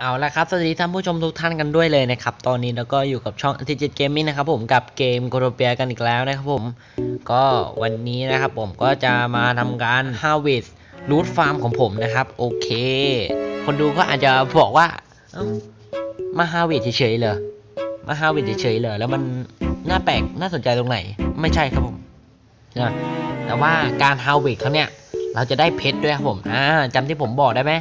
เอาละครับ สวัสดีท่านผู้ชมทุกท่านกันด้วยเลยนะครับ ตอนนี้เราก็อยู่กับช่องอ t 7 Gaming นะครับผมกับเกมโคโรเปียกันอีกแล้วนะครับผม ก็วันนี้นะครับผมก็จะมาทำการ Harvest Root Farm ของผมนะครับ โอเค คนดูก็อาจจะบอกว่ามา Harvest เฉยๆเลยมา Harvest เฉยๆเลยแล้วมันน่าแปลกน่าสนใจตรงไหน ไม่ใช่ครับผมนะแต่ว่าการ Harvest เขาเนี่ย เราจะได้เพชรด้วยครับผมอ่าจำที่ผมบอกได้ไหม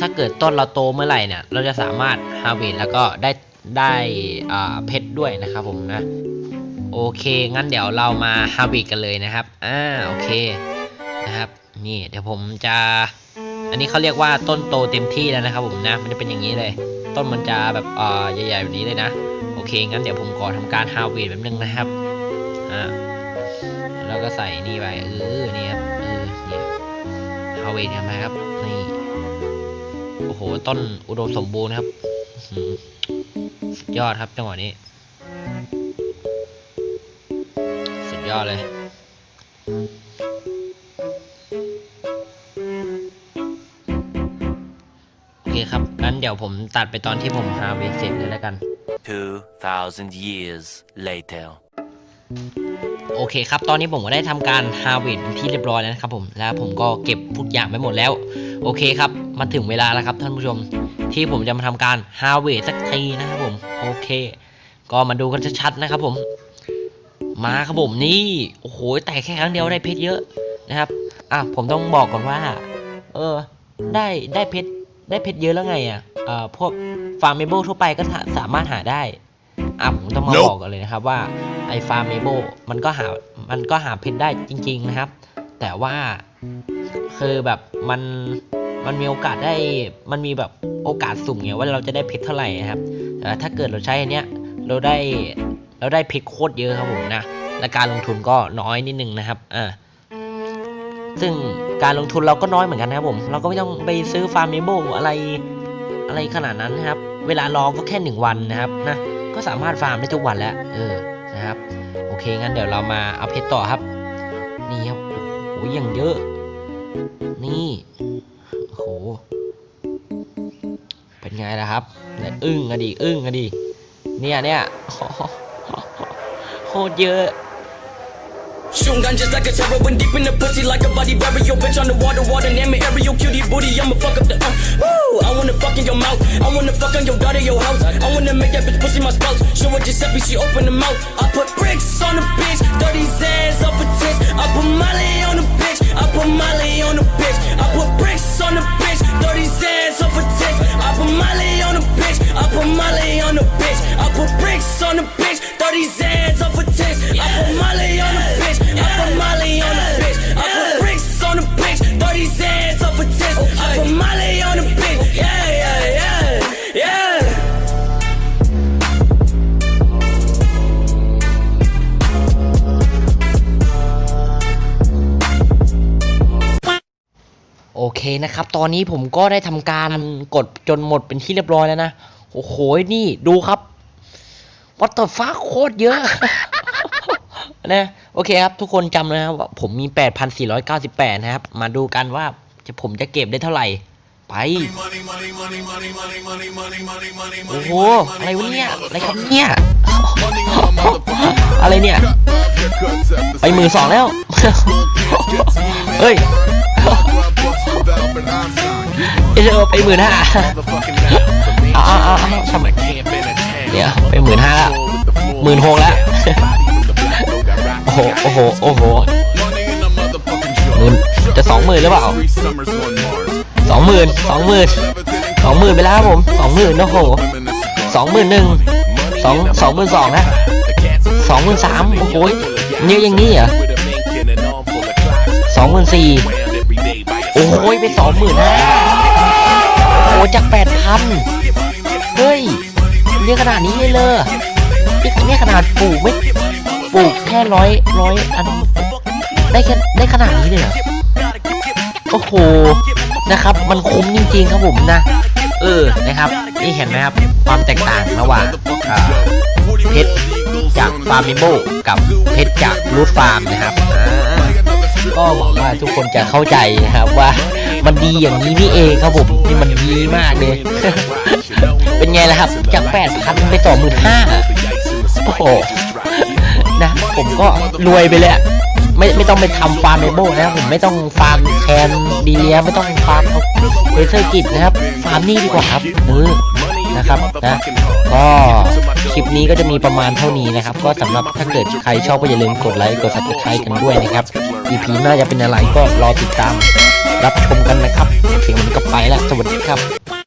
ถ้าเกิดต้นเราโตเมื่อไหร่เนี่ยเราจะสามารถฮาร์เวสแล้วก็ได้ได้อ่าเพชรด้วยนะครับผมนะโอเค งั้นเดี๋ยวเรามาฮาวสกันเลยนะครับ อ่า โอเค นะครับ นี่ เดี๋ยวผมจะ อันนี้เขาเรียกว่าต้นโตเต็มที่แล้วนะครับผมนะ มันจะเป็นอย่างนี้เลย ต้นมันจะแบบอ่าใหญ่ๆแบบนี้เลยนะ โอเค งั้นเดี๋ยวผมขอทำการฮาวสแบบนึงนะครับ อ่า แล้วก็ใส่นี่ไปเออนี่ครับ ฮาเวสกันไปครับนี่โอ้โหต้นอุดมสมบูรณ์ครับสุดยอดครับจังหวะนี้ สุดยอดเลยโอเคครับงั้นเดี๋ยวผมตัดไปตอนที่ผมหาเวเสร็จเลยแล้วกัน2,000 years later. โอเคครับ ตอนนี้ผมก็ได้ทำการฮาร์เวสที่เรียบร้อยแล้วนะครับผม แล้วผมก็เก็บทุกอย่างไปหมดแล้ว โอเคครับ มาถึงเวลาแล้วครับท่านผู้ชม ที่ผมจะมาทำการฮาร์เวสสักทีนะครับผม โอเค ก็มาดูกันชัดๆนะครับผม มาครับผมนี่ โอ้โห แต่แค่ครั้งเดียวได้เพชรเยอะนะครับ อะ ผมต้องบอกก่อนว่า เออ ได้ ได้เพชร ได้เพชรเยอะแล้วไงอะเอ่อพวกฟาร์มเมเบิลทั่วไปก็สามารถหาได้ อะผมต้องมา Nope บอกกันเลยนะครับว่าไอฟาร์มเมเบิลมันก็หา มันก็หาเพชรได้จริง ๆนะครับ แต่ว่าคือแบบมันมันมีโอกาสได้ มันมีแบบโอกาสสุ่มไงว่าเราจะได้เพชรเท่าไหร่นะครับแต่ถ้าเกิดเราใช้อันเนี้ยเราได้เราได้เพชรโคตรเยอะครับผมนะและการลงทุนก็น้อยนิดนึงนะครับอ่าซึ่งการลงทุนเราก็น้อยเหมือนกันนะครับผม เราก็ไม่ต้องไปซื้อฟาร์มเมเบิลอะไรอะไรขนาดนั้นนะครับ เวลารอก็แค่หนึ่งวันนะครับนะ ก็สามารถฟาร์มได้ทุกวันแล้ว เออ นะครับ โอเค งั้นเดี๋ยวเรามาเอาเพชรต่อครับ นี่ครับโอ้โหอย่างเยอะ นี่ โอ้โห เป็นไงล่ะครับและอึ้งอะดิอึ้งอะดิเนี่ยเนี่ยโคตรเยอะ Shooting gun just like a terror when deep in the pussy like a body burial bitch on the water water name it aerial cutie booty I'ma fuck up the uh, woo. I wanna fuck in your mouth. I wanna fuck on your daughter your house. I wanna make that bitch pussy my spouse. Show her Giuseppe she open the mouth. I เคนะครับ ตอนนี้ผมก็ได้ทำการกดจนหมดเป็นที่เรียบร้อยแล้วนะ โอ้โห นี่ดูครับวัตถุฟ้าโคตรเยอะ นะโอเคครับ ทุกคนจำนะครับว่าผมมี 8,498 นะครับ มาดูกันว่าจะผมจะเก็บได้เท่าไหร่ ไป โอ้โห อะไรวะเนี่ย อะไรครับเนี่ย อะไรเนี่ย ไปมือสองแล้ว เฮ้ย เออไปหมื่นห้าอ้าวทำไมเดี๋ยไปหมื่นห้าละหมื่นหกแล้วโอ้โหโอ้โหโอ้โหหมื่นจะสองหมื่นหรือเปล่าสองหมื่นสองหมื่นสองหมื่นไปแล้วครับผมสองหมื่นโอ้โหสองหมื่นหนึ่งสองสองหมื่นสองนะสองหมื่นสามโอ้โหเยอะอย่างนี้เหรอสองหมื่นสี่ โอ้โหไปสองหมื่นห้าโอ้จากแปดพันเฮ้ยเรียกขนาดนี้เลยเลยนี่นี่ขนาดปลูกไม่ปลูกแค่ร้อยร้อยอันได้แค่ได้ขนาดนี้เลยเหรอโอ้โหนะครับ มันคุ้มจริงๆครับผมนะ เออนะครับนี่เห็นไหมครับความแตกต่างระหว่างเพชรจากฟาร์มิโบกับเพชรจากรูทฟาร์มนะครับ ก็หวังว่าทุกคนจะเข้าใจนะครับว่ามันดีอย่างนี้นี่เองครับผมนี่มันดีมากเลย เป็นไงล่ะครับ จากแปดพันไปต่อหมื่นห้าโอ้โหนะ ผมก็รวยไปเลยไม่ไม่ต้องไปทำฟาร์มเมโบนะครับผมไม่ต้องฟาร์มแคนดีเลียไม่ต้องฟาร์มเอเซอร์กิจนะครับ ฟาร์มนี่ดีกว่าครับเออ นะครับนะก็คลิปนี้ก็จะมีประมาณเท่านี้นะครับ ก็สำหรับถ้าเกิดใครชอบก็อย่าลืมกดไลค์กด subscribe กันด้วยนะครับ EP หน้าจะเป็นอะไรก็รอติดตาม รับชมกันนะครับโอเควันนี้ก็ไปแล้วสวัสดีครับ